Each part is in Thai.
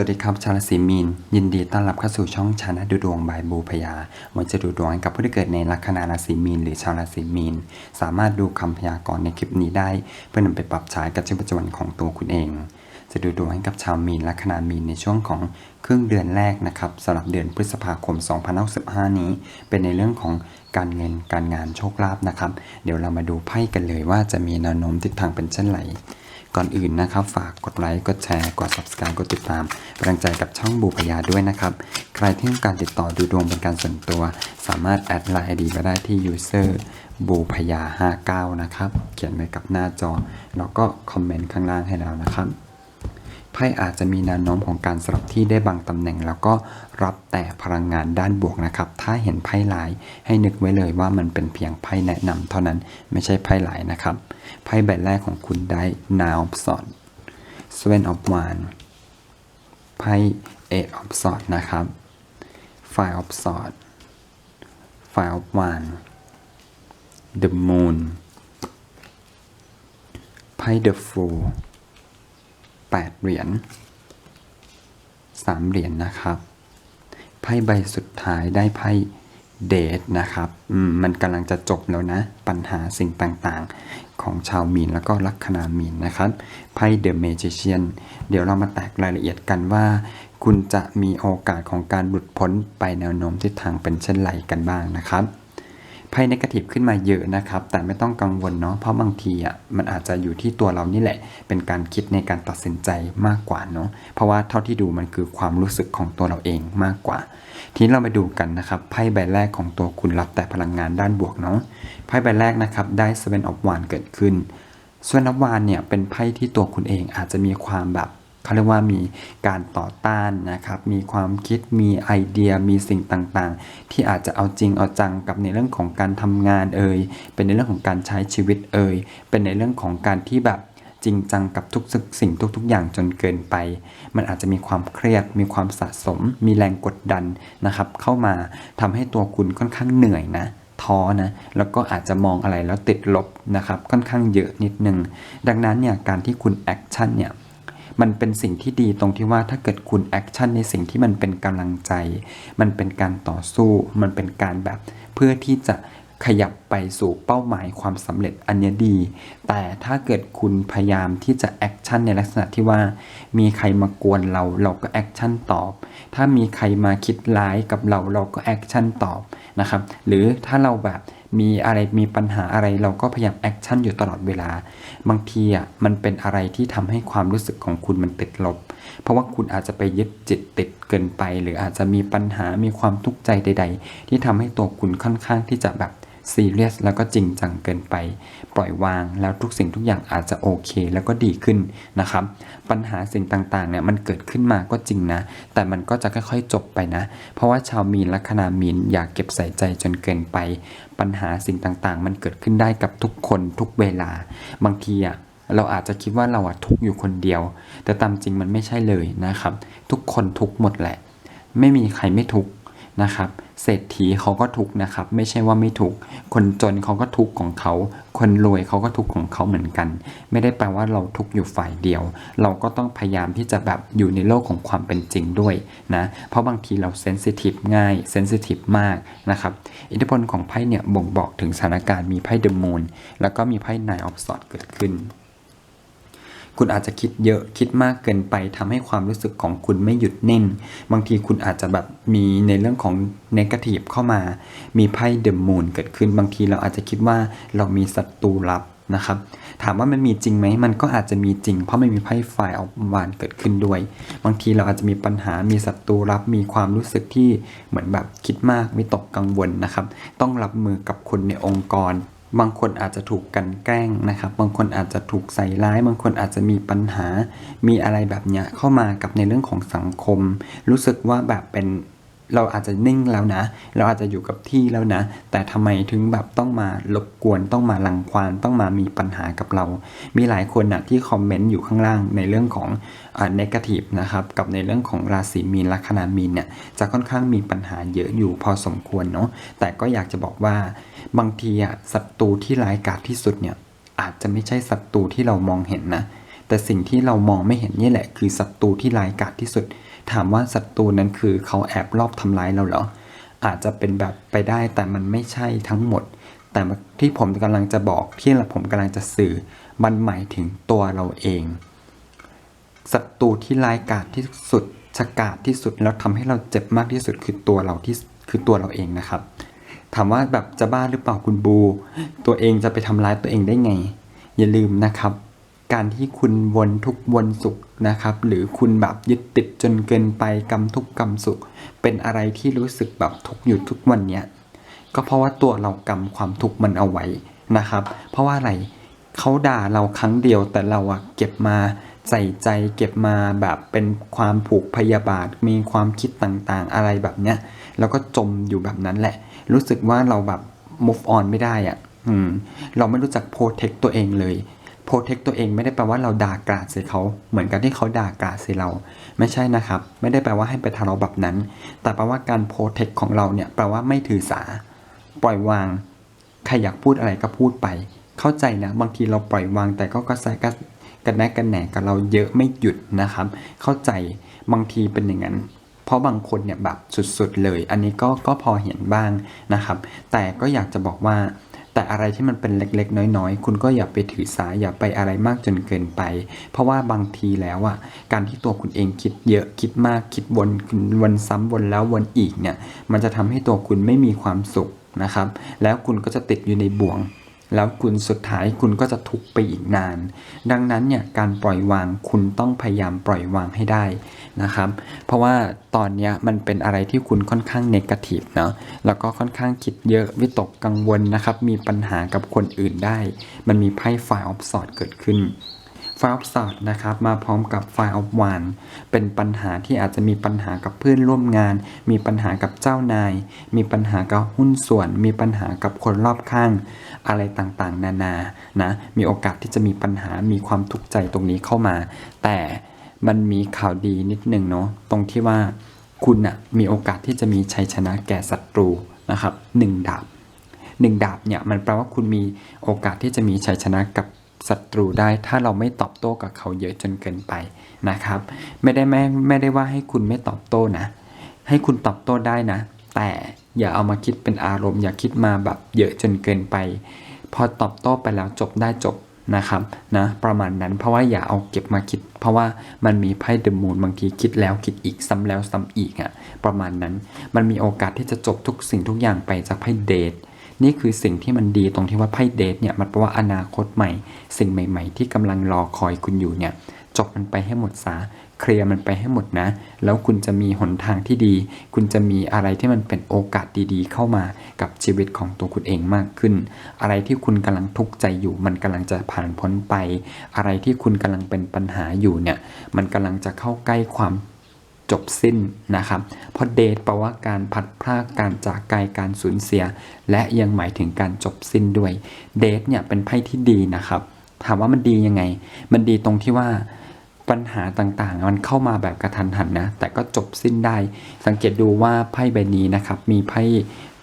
สวัสดีครับ ชาวราศีมีน ยินดีต้อนรับเข้าสู่ช่องชานะดูดวงบายบูพยาวันจะดูดวงให้กับผู้ที่เกิดในลัคนาราศีมีน หรือชาวราศีมีน สามารถดูคำพยากรณ์ในคลิปนี้ได้ เพื่อนำไปปรับใช้กับชีวิตประจำวันของตัวคุณเอง จะดูดวงให้กับชาวมีนลัคนามีนในช่วงของครึ่งเดือนแรกนะครับสำหรับเดือนพฤษภาคม 2065นี้ เป็นในเรื่องของการเงินการงานโชคลาภนะครับ เดี๋ยวเรามาดูไพ่กันเลยว่าจะมีแนวโน้มทิศทางเป็นเช่นไร ก่อนอื่นนะครับ ฝากกดไลค์ กดแชร์ กด subscribe กดติดตามกำลังใจกับช่องบูพยาด้วยนะครับ ใครที่ต้องการติดต่อดูดวงเป็นการส่วนตัว สามารถแอดไลน์ไอดีมาได้ที่ user บูพยา59 นะครับ เขียนไว้กับหน้าจอ แล้วก็คอมเมนต์ข้างล่างให้เรานะครับ ไพ่อาจจะมีแนวโน้มของการสลับที่ได้บางตำแหน่ง แล้วก็รับแต่พลังงานด้านบวกนะครับ ถ้าเห็นไพ่หลายให้นึกไว้เลยว่ามันเป็นเพียงไพ่แนะนำเท่านั้นไม่ใช่ไพ่หลายนะครับ ไพ่ใบแรกของคุณได้ Nine of Swords Seven of Wands ไพ่ Eight of Swords นะครับ Five of Swords Five of Wands The Moon ไพ่ The Fool แปดเหรียญสามเหรียญนะครับไพ่ใบสุดท้ายได้ไพ่เดทนะครับมมันกำลังจะจบแล้วนะ ปัญหาสิ่งต่างๆ ของชาวมีนแล้วก็ลัคนามีนนะครับไพ่เดอะเมจิเชียนเดี๋ยวเรามาแตกรายละเอียดกันว่า คุณจะมีโอกาสของการหลุดพ้นไปแนวโน้มทิศทางเป็นเช่นไรกันบ้างนะครับ ไพ่นกาทีฟขึ้นมาเยอะนะครับ แต่ไม่ต้องกังวลเนาะเพราะบางทีอะมันอาจจะอยู่ที่ตัวเรานี่แหละ เป็นการคิดในการตัดสินใจมากกว่าเนาะเพราะว่าเท่าที่ดูมันคือความรู้สึกของตัวเราเองมากกว่า ทีนี้เราไปดูกันนะครับไพ่ใบแรกของตัวคุณรับแต่พลังงานด้านบวกเนาะไพ่ใบแรกนะครับได้ Seven of Wands เกิดขึ้นส่วนนับวานเนี่ยเป็นไพ่ที่ตัวคุณเองอาจจะมีความแบบ เขาเรียกว่ามีการต่อต้านนะครับ มีความคิด มีไอเดีย มีสิ่งต่างๆ ที่อาจจะเอาจริงเอาจังกับในเรื่องของการทำงานเอ่ย เป็นในเรื่องของการใช้ชีวิตเอ่ย เป็นในเรื่องของการที่แบบจริงจังกับทุกสิ่งทุก ๆ อย่างจนเกินไป มันอาจจะมีความเครียด มีความสะสม มีแรงกดดันนะครับ เข้ามาทำให้ตัวคุณค่อนข้างเหนื่อยนะท้อนะแล้วก็อาจจะมองอะไรแล้วติดลบนะครับค่อนข้างเยอะนิดนึง ดังนั้นเนี่ยการที่คุณแอคชั่นเนี่ย มันเป็นสิ่งที่ดีตรงที่ว่าถ้าเกิดคุณแอคชั่นในสิ่งที่มันเป็นกำลังใจ มันเป็นการต่อสู้ มันเป็นการแบบเพื่อที่จะขยับไปสู่เป้าหมายความสำเร็จอันนี้ยดี แต่ถ้าเกิดคุณพยายามที่จะแอคชั่นในลักษณะที่ว่า มีใครมากวนเราเราก็แอคชั่นตอบ ถ้ามีใครมาคิดร้ายกับเราเราก็แอคชั่นตอบนะครับ หรือถ้าเราแบบ มีอะไรมีปัญหาอะไรเราก็พยายามแอคชั่นอยู่ตลอดเวลา บางทีอะมันเป็นอะไรที่ทำให้ความรู้สึกของคุณมันติดลบ เพราะว่าคุณอาจจะไปยึดจิตติดเกินไป หรืออาจจะมีปัญหามีความทุกข์ใจใด ๆ ที่ทำให้ตัวคุณค่อนข้างที่จะแบบซีเรียสแล้วก็จริงจังเกินไป ปล่อยวาง แล้วทุกสิ่งทุกอย่างอาจจะโอเค แล้วก็ดีขึ้นนะครับ ปัญหาสิ่งต่างๆเนี่ยมันเกิดขึ้นมาก็จริงนะ แต่มันก็จะค่อยๆจบไปนะ เพราะว่าชาวมีนลัคนามีนอยากเก็บใส่ใจจนเกินไป ปัญหาสิ่งต่างๆ มันเกิดขึ้นได้กับทุกคนทุกเวลา บางทีอะเราอาจจะคิดว่าเราอะทุกอยู่คนเดียว แต่ตามจริงมันไม่ใช่เลยนะครับ ทุกคนทุกหมดแหละ ไม่มีใครไม่ทุกนะครับ เศรษฐีเขาก็ทุกนะครับ ไม่ใช่ว่าไม่ทุกคนจนเขาก็ทุกของเขา คนรวยเขาก็ทุกของเขาเหมือนกัน ไม่ได้แปลว่าเราทุกอยู่ฝ่ายเดียว เราก็ต้องพยายามที่จะแบบอยู่ในโลกของความเป็นจริงด้วยนะเพราะบางทีเราเซนซิทีฟง่ายเซนซิทีฟมากนะครับอิทธิพลของไพ่เนี่ยบ่งบอกถึงสถานการณ์มีไพ่เดอะมูนแล้วก็มีไพ่ไนออฟสอดเกิดขึ้น คุณอาจจะคิดเยอะคิดมากเกินไปทำให้ความรู้สึกของคุณไม่หยุดนิ่งบางทีคุณอาจจะแบบมีในเรื่องของเนกาทีฟเข้ามา มีไพ่เดอะมูนเกิดขึ้น บางทีเราอาจจะคิดว่าเรามีศัตรูลับนะครับ ถามว่ามันมีจริงไหมมันก็อาจจะมีจริง เพราะมันมีไพ่ไฟออกวานเกิดขึ้นด้วย บางทีเราอาจจะมีปัญหา มีศัตรูลับ มีความรู้สึกที่เหมือนแบบคิดมากวิตกกังวลนะครับ ต้องรับมือกับคนในองค์กร บางคนอาจจะถูกกันแกล้งนะครับ บางคนอาจจะถูกใส่ร้าย บางคนอาจจะมีปัญหา มีอะไรแบบเนี้ยเข้ามากับในเรื่องของสังคม รู้สึกว่าแบบเป็น เราอาจจะนิ่งแล้วนะ เราอาจจะอยู่กับที่แล้วนะ แต่ทำไมถึงแบบต้องมารบกวนต้องมาลังควานต้องมามีปัญหากับเรา มีหลายคนนะที่คอมเมนต์อยู่ข้างล่างในเรื่องของอ่าเนกาทีฟนะครับกับในเรื่องของราศีมีนลัคนามีนเนี่ยจะค่อนข้างมีปัญหาเยอะอยู่พอสมควรเนาะแต่ก็อยากจะบอกว่าบางทีอะศัตรูที่ร้ายกาจที่สุดเนี่ยอาจจะไม่ใช่ศัตรูที่เรามองเห็นนะแต่สิ่งที่เรามองไม่เห็นนี่แหละ คือศัตรูที่ร้ายกาจที่สุด ถามว่าศัตรูนั้นคือเขาแอบรอบทำร้ายเราเหรอ อาจจะเป็นแบบไปได้แต่มันไม่ใช่ทั้งหมด แต่ที่ผมกำลังจะบอกที่ผมกำลังจะสื่อ มันหมายถึงตัวเราเองศัตรูที่ร้ายกาจที่สุดชะกาจที่สุดแล้วทำให้เราเจ็บมากที่สุดคือตัวเราที่คือตัวเราเองนะครับถามว่าแบบจะบ้าหรือเปล่าคุณบู ตัวเองจะไปทำร้ายตัวเองได้ไง อย่าลืมนะครับ การที่คุณวนทุกวนสุขนะครับ หรือคุณแบบยึดติดจนเกินไปกรรมทุกกรรมสุข เป็นอะไรที่รู้สึกแบบทุกอยู่ทุกวันเนี้ยก็เพราะว่าตัวเรากำความทุกข์มันเอาไว้นะครับ เพราะว่าอะไรเขาด่าเราครั้งเดียวแต่เราอะเก็บมาใส่ใจเก็บมาแบบเป็นความผูกพยาบาท มีความคิดต่างๆ อะไรแบบเนี้ยแล้วก็จมอยู่แบบนั้นแหละ รู้สึกว่าเราแบบ move on ไม่ได้อะอืมเราไม่รู้จัก protect ตัวเองเลย protect ตัวเองไม่ได้แปลว่าเราด่ากราดใส่เขาเหมือนกับที่เขาด่ากราดใส่เรา ไม่ใช่นะครับ ไม่ได้แปลว่าให้ไปทะเลาะแบบนั้น แต่แปลว่าการ protect ของเราเนี่ยแปลว่าไม่ถือสา ปล่อยวางใครอยากพูดอะไรก็พูดไป เข้าใจนะบางทีเราปล่อยวางแต่ก็กระแสกันกันแนกกันแหนกับเราเยอะไม่หยุดนะครับ เข้าใจบางทีเป็นอย่างนั้น เพราะบางคนเนี่ยแบบสุดๆเลย อันนี้ก็ก็พอเห็นบ้างนะครับ แต่ก็อยากจะบอกว่า แต่อะไรที่มันเป็นเล็กๆ น้อยๆ คุณก็อย่าไปถือสาอย่าไปอะไรมากจนเกินไป เพราะว่าบางทีแล้วอะการที่ตัวคุณเองคิดเยอะคิดมากคิดวนวนซ้ำวนแล้ววนอีกเนี่ยมันจะทำให้ตัวคุณไม่มีความสุขนะครับ แล้วคุณก็จะติดอยู่ในบ่วงแล้วคุณสุดท้ายคุณก็จะทุกข์ไปอีกนาน ดังนั้นเนี่ยการปล่อยวางคุณต้องพยายามปล่อยวางให้ได้ นะครับ เพราะว่าตอนนี้มันเป็นอะไรที่คุณค่อนข้างเนกาทีฟเนาะแล้วก็ค่อนข้างคิดเยอะวิตกกังวลนะครับ มีปัญหากับคนอื่นได้ มันมีไพ่ไฟออฟสอดเกิดขึ้นไฟออฟสอดนะครับมาพร้อมกับไฟออฟวานเป็นปัญหาที่อาจจะมีปัญหากับเพื่อนร่วมงาน มีปัญหากับเจ้านาย มีปัญหากับหุ้นส่วน มีปัญหากับคนรอบข้าง อะไรต่างๆ นานานะมีโอกาสที่จะมีปัญหามีความทุกข์ใจตรงนี้เข้ามา แต่ มันมีข่าวดีนิดหนึ่งเนาะตรงที่ว่าคุณนะมีโอกาสที่จะมีชัยชนะแก่ศัตรูนะครับหนึ่งดาบหนึ่งดาบเนี่ยมันแปลว่าคุณมีโอกาสที่จะมีชัยชนะกับศัตรูได้ ถ้าเราไม่ตอบโต้กับเขาเยอะจนเกินไปนะครับ ไม่ได้ไม่ไม่ได้ว่าให้คุณไม่ตอบโต้นะ ให้คุณตอบโต้ได้นะ แต่อย่าเอามาคิดเป็นอารมณ์ อย่าคิดมาแบบเยอะจนเกินไป พอตอบโต้ไปแล้วจบได้จบนะครับนะประมาณนั้นเพราะว่าอย่าเอาเก็บมาคิด เพราะว่ามันมีไพ่เดอะมูนบางทีคิดแล้วคิดอีกซ้ำแล้วซ้ำอีกอะ่ะประมาณนั้นมันมีโอกาสที่จะจบทุกสิ่งทุกอย่างไปจากไพ่เดทนี่คือสิ่งที่มันดีตรงที่ว่าไพ่เดทเนี่ยมันแปลว่าอนาคตใหม่ สิ่งใหม่ ๆ ที่กำลังรอคอยคุณอยู่เนี่ยจบมันไปให้หมดซะ เคลียร์มันไปให้หมดนะ แล้วคุณจะมีหนทางที่ดี คุณจะมีอะไรที่มันเป็นโอกาสดีๆ เข้ามากับชีวิตของตัวคุณเองมากขึ้น อะไรที่คุณกำลังทุกข์ใจอยู่ มันกำลังจะผ่านพ้นไป อะไรที่คุณกำลังเป็นปัญหาอยู่เนี่ยมันกำลังจะเข้าใกล้ความจบสิ้นนะครับ เพราะเดทแปลว่าการพัดพรากการจากไกลการสูญเสีย และยังหมายถึงการจบสิ้นด้วย เดทเนี่ยเป็นไพ่ที่ดีนะครับ ถามว่ามันดียังไง มันดีตรงที่ว่า ปัญหาต่างๆ มันเข้ามาแบบกระทันหันนะ แต่ก็จบสิ้นได้ สังเกตดูว่าไพ่ใบนี้นะครับ มีไพ่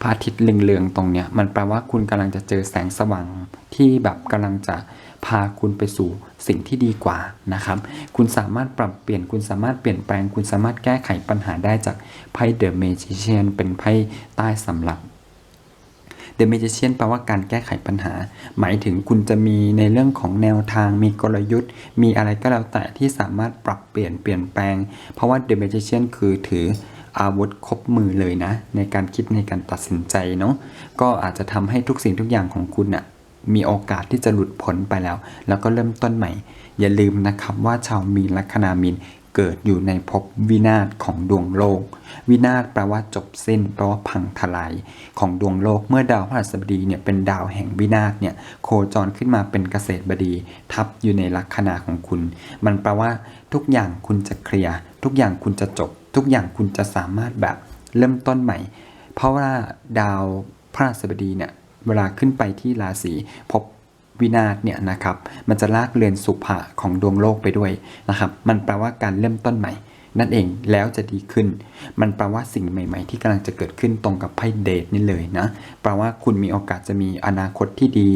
พระอาทิตย์เหลืองๆตรงเนี้ย มันแปลว่าคุณกำลังจะเจอแสงสว่างที่แบบกำลังจะพาคุณไปสู่สิ่งที่ดีกว่านะครับ คุณสามารถปรับเปลี่ยน คุณสามารถเปลี่ยนแปลง คุณสามารถแก้ไขปัญหาได้จากไพ่เดอะเมจิเชียนเป็นไพ่ใต้สำหรับ The Magician แปลว่าการแก้ไขปัญหา หมายถึงคุณจะมีในเรื่องของแนวทาง มีกลยุทธ์ มีอะไรก็แล้วแต่ที่สามารถปรับเปลี่ยนเปลี่ยนแปลง เพราะว่า The Magician คือถืออาวุธครบมือเลยนะ ในการคิดในการตัดสินใจเนาะก็อาจจะทำให้ทุกสิ่งทุกอย่างของคุณอะมีโอกาสที่จะหลุดพ้นไปแล้ว แล้วก็เริ่มต้นใหม่ อย่าลืมนะครับว่าชาวมีนลัคนามีน เกิดอยู่ในภพวินาศของดวงโลก วินาศแปลว่าจบสิ้นแปลว่าพังทลายของดวงโลกเมื่อดาวพฤหัสบดีเนี่ยเป็นดาวแห่งวินาศเนี่ยโคจรขึ้นมาเป็นเกษตรบดี ทับอยู่ในลัคนาของคุณ มันแปลว่าทุกอย่างคุณจะเคลียร์ทุกอย่างคุณจะจบ ทุกอย่างคุณจะสามารถแบบเริ่มต้นใหม่ เพราะว่าดาวพฤหัสบดีเนี่ยเวลาขึ้นไปที่ราศีพบ วินาศเนี่ยนะครับมันจะลากเรือนสุภะของดวงโลกไปด้วยนะครับมันแปลว่าการเริ่มต้นใหม่ นั่นเองแล้วจะดีขึ้น มันแปลว่าสิ่งใหม่ ๆ ที่กำลังจะเกิดขึ้นตรงกับไพ่เดทนี่เลยนะแปลว่าคุณมีโอกาสจะมีอนาคตที่ดี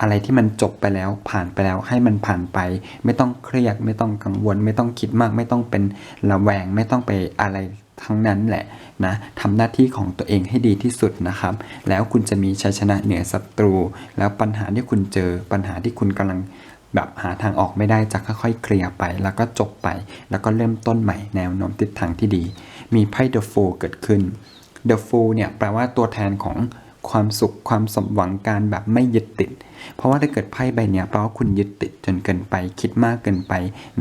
อะไรที่มันจบไปแล้วผ่านไปแล้วให้มันผ่านไป ไม่ต้องเครียดไม่ต้องกังวล ไม่ต้องคิดมาก ไม่ต้องเป็นระแวง ไม่ต้องไปอะไร ทั้งนั้นแหละนะทำหน้าที่ของตัวเองให้ดีที่สุดนะครับ แล้วคุณจะมีชัยชนะเหนือศัตรู แล้วปัญหาที่คุณเจอปัญหาที่คุณกำลังแบบหาทางออกไม่ได้จะค่อยๆเคลียร์ไป แล้วก็จบไป แล้วก็เริ่มต้นใหม่แนวโน้มทิศทางที่ดี มีไพ่เดอะโฟเกิดขึ้นเดอะโฟเนี่ยแปลว่าตัวแทนของ ความสุขความสมหวังการแบบไม่ยึดติด เพราะว่าถ้าเกิดไพ่ใบเนี้ยแปลว่าคุณยึดติดจนเกินไปคิดมากเกินไป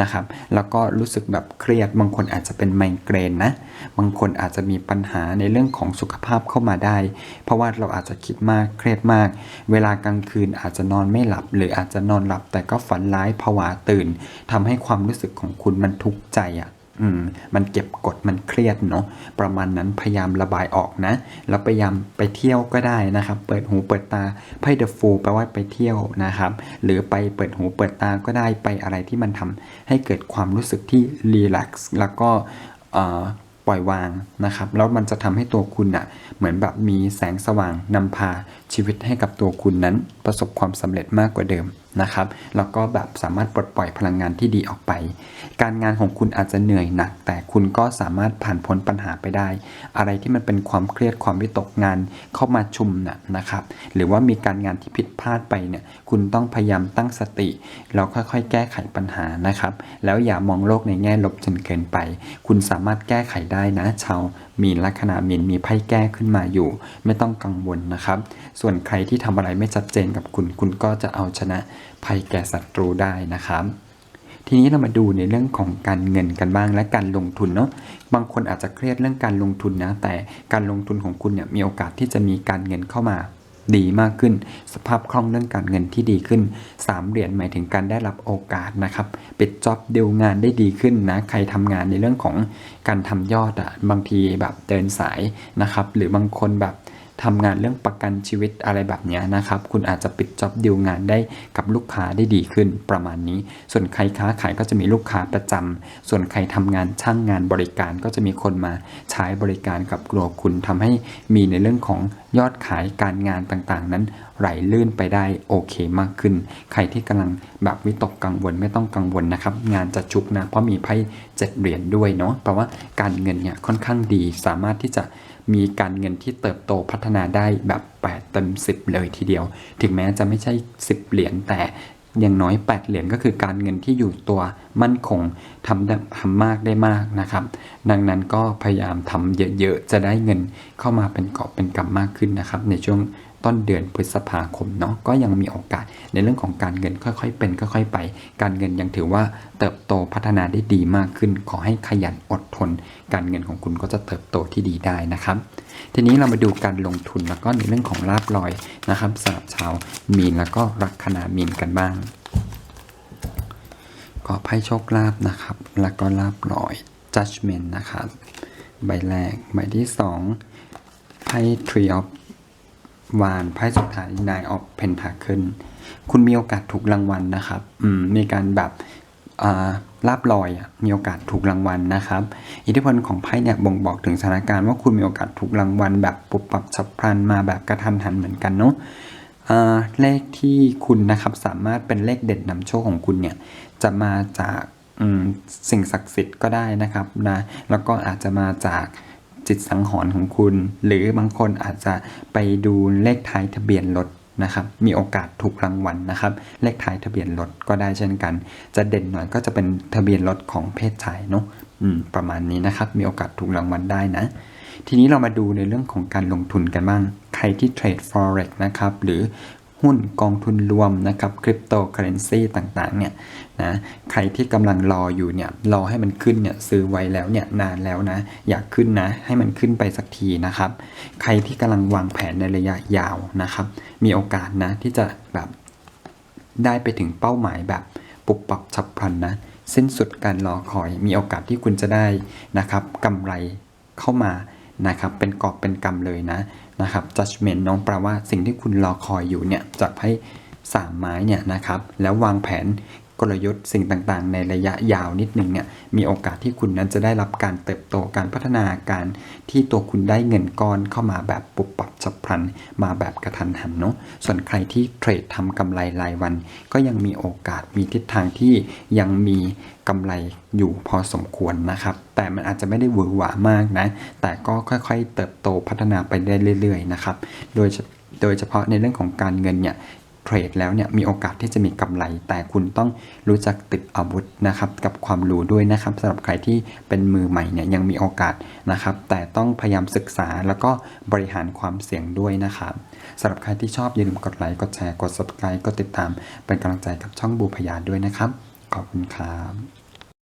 นะครับ แล้วก็รู้สึกแบบเครียดบางคนอาจจะเป็นไมเกรนนะ บางคนอาจจะมีปัญหาในเรื่องของสุขภาพเข้ามาได้ เพราะว่าเราอาจจะคิดมากเครียดมาก เวลากลางคืนอาจจะนอนไม่หลับ หรืออาจจะนอนหลับแต่ก็ฝันร้ายผวาตื่นทำให้ความรู้สึกของคุณมันทุกข์ใจอะ อืมมันเก็บกดมันเครียดเนาะประมาณนั้นพยายามระบายออกนะ แล้วพยายามไปเที่ยวก็ได้นะครับ เปิดหูเปิดตาไพ่เดอะฟูแปลว่าไปเที่ยวนะครับ หรือไปเปิดหูเปิดตาก็ได้ไปอะไรที่มันทำให้เกิดความรู้สึกที่รีแลกซ์แล้วก็เอ่อปล่อยวางนะครับ แล้วมันจะทำให้ตัวคุณอะ่ะ เหมือนแบบมีแสงสว่างนำพาชีวิตให้กับตัวคุณนั้นประสบความสำเร็จมากกว่าเดิมนะครับแล้วก็แบบสามารถปลดปล่อยพลังงานที่ดีออกไป การงานของคุณอาจจะเหนื่อยหนัก แต่คุณก็สามารถผ่านพ้นปัญหาไปได้ อะไรที่มันเป็นความเครียดความวิตกงานเข้ามาชุมนะนะครับ หรือว่ามีการงานที่ผิดพลาดไปเนี่ยคุณต้องพยายามตั้งสติแล้วค่อยๆ แก้ไขปัญหานะครับ แล้วอย่ามองโลกในแง่ลบจนเกินไป คุณสามารถแก้ไขได้นะชาว มีนลัคนามีนมีไพ่แก้ขึ้นมาอยู่ ไม่ต้องกังวลนะครับ ส่วนใครที่ทำอะไรไม่ชัดเจนกับคุณ คุณก็จะเอาชนะภัยแก่ศัตรูได้นะครับทีนี้เรามาดูในเรื่องของการเงินกันบ้างและการลงทุนเนาะบางคนอาจจะเครียดเรื่องการลงทุนนะแต่การลงทุนของคุณเนี่ยมีโอกาสที่จะมีการเงินเข้ามา ดีมากขึ้น สภาพคล่องเรื่องการเงินที่ดีขึ้น 3 เหรียญหมายถึงการได้รับโอกาสนะครับปิดจ็อบเดียวงานได้ดีขึ้นนะใครทำงานในเรื่องของการทำยอดอะบางทีแบบเดินสายนะครับหรือบางคนแบบ ทำงานเรื่องประกันชีวิตอะไรแบบนี้นะครับ คุณอาจจะปิดจ็อบดีลงานได้กับลูกค้าได้ดีขึ้นประมาณนี้ ส่วนใครค้าขายก็จะมีลูกค้าประจำส่วนใครทำงานช่างงานบริการก็จะมีคนมาใช้บริการกับตัวคุณทำให้มีในเรื่องของยอดขายการงานต่างๆ นั้นไหลลื่นไปได้โอเคมากขึ้น ใครที่กำลังแบบวิตกกังวลไม่ต้องกังวลนะครับ งานจะชุกนะเพราะมีไพ่เจ็ดเหรียญด้วยเนาะแปลว่าการเงินเนี่ยค่อนข้างดีสามารถที่จะ มีการเงินที่เติบโตพัฒนาได้แบบ 8 เต็ม 10 เลยทีเดียว ถึงแม้จะไม่ใช่ 10 เหรียญแต่อย่างน้อย 8 เหรียญก็คือการเงินที่อยู่ตัวมั่นคงทำได้ทำมากได้มากนะครับ ดังนั้นก็พยายามทำเยอะๆ จะได้เงินเข้ามาเป็นกอบเป็นกำมากขึ้นนะครับ ในช่วง ต้นเดือนพฤษภาคมเนาะก็ยังมีโอกาสในเรื่องของการเงินค่อยๆ เป็นค่อยๆไป การเงินยังถือว่าเติบโตพัฒนาได้ดีมากขึ้น ขอให้ขยันอดทน การเงินของคุณก็จะเติบโตที่ดีได้นะครับ ทีนี้เรามาดูการลงทุนแล้วก็ในเรื่องของลาบลอยนะครับสำหรับชาวมีนแล้วก็ลัคนามีนกันบ้างก็ไพ่โชคลาภนะครับ แล้วก็ลาบลอย judgment นะครับ ใบแรก ใบที่สองไพ่ tree of วานไพ่สุดท้าย nine of pentacle คุณมีโอกาสถูกรางวัลนะครับ อืม มีการแบบอ่าลาบลอยมีโอกาสถูกรางวัลนะครับ อิทธิพลของไพ่เนี่ยบ่งบอกถึงสถานการณ์ว่าคุณมีโอกาสถูกรางวัลแบบปุบปับฉับพลันมาแบบกระทันหันเหมือนกันเนาะเลขที่คุณนะครับสามารถเป็นเลขเด่นนำโชคของคุณเนี่ยจะมาจากสิ่งศักดิ์สิทธิ์ก็ได้นะครับนะแล้วก็อาจจะมาจาก จิตสังหรณ์ของคุณ หรือบางคนอาจจะไปดูเลขท้ายทะเบียนรถนะครับมีโอกาสถูกรางวัลนะครับ เลขท้ายทะเบียนรถก็ได้เช่นกัน จะเด่นหน่อยก็จะเป็นทะเบียนรถของเพศชายเนาะประมาณนี้นะครับมีโอกาสถูกรางวัลได้นะ ทีนี้เรามาดูในเรื่องของการลงทุนกันบ้าง ใครที่เทรด forex นะครับหรือ หุ้นกองทุนรวมนะครับคริปโตเคอเรนซีต่างๆเนี่ยนะใครที่กำลังรออยู่เนี่ยรอให้มันขึ้นเนี่ยซื้อไว้แล้วเนี่ยนานแล้วนะอยากขึ้นนะให้มันขึ้นไปสักทีนะครับ ใครที่กำลังวางแผนในระยะยาวนะครับ มีโอกาสนะที่จะแบบได้ไปถึงเป้าหมายแบบปุบปับฉับพลันนะสิ้นสุดการรอคอยมีโอกาสที่คุณจะได้นะครับกำไรเข้ามานะครับเป็นกอบเป็นกำเลยนะ นะครับ judgment น้องแปลว่าสิ่งที่คุณรอคอยอยู่เนี่ยจากไพ่สามไม้เนี่ยนะครับ แล้ววางแผนกลยุทธ์สิ่งต่างๆ ในระยะยาวนิดนึงเนี่ยมีโอกาสที่คุณนั้นจะได้รับการเติบโตการพัฒนาการที่ตัวคุณได้เงินก้อนเข้ามาแบบปุบปับฉับพลัน มาแบบกระทันหันเนาะส่วนใครที่เทรดทำกำไรรายวัน ก็ยังมีโอกาสมีทิศทางที่ยังมี กำไรอยู่พอสมควรนะครับ แต่มันอาจจะไม่ได้หวือหวามากนะ แต่ก็ค่อยๆ เติบโตพัฒนาไปได้เรื่อยๆนะครับ โดยโดยเฉพาะในเรื่องของการเงินเนี่ยเทรดแล้วเนี่ยมีโอกาสที่จะมีกำไร แต่คุณต้องรู้จักติดอาวุธนะครับกับความรู้ด้วยนะครับสำหรับใครที่เป็นมือใหม่เนี่ยยังมีโอกาสนะครับ แต่ต้องพยายามศึกษาแล้วก็บริหารความเสี่ยงด้วยนะครับสำหรับใครที่ชอบอย่าลืมกดไลค์กดแชร์กด subscribe กดติดตาม เป็นกำลังใจกับช่องบูพยาด้วยนะครับ ขอบคุณครับ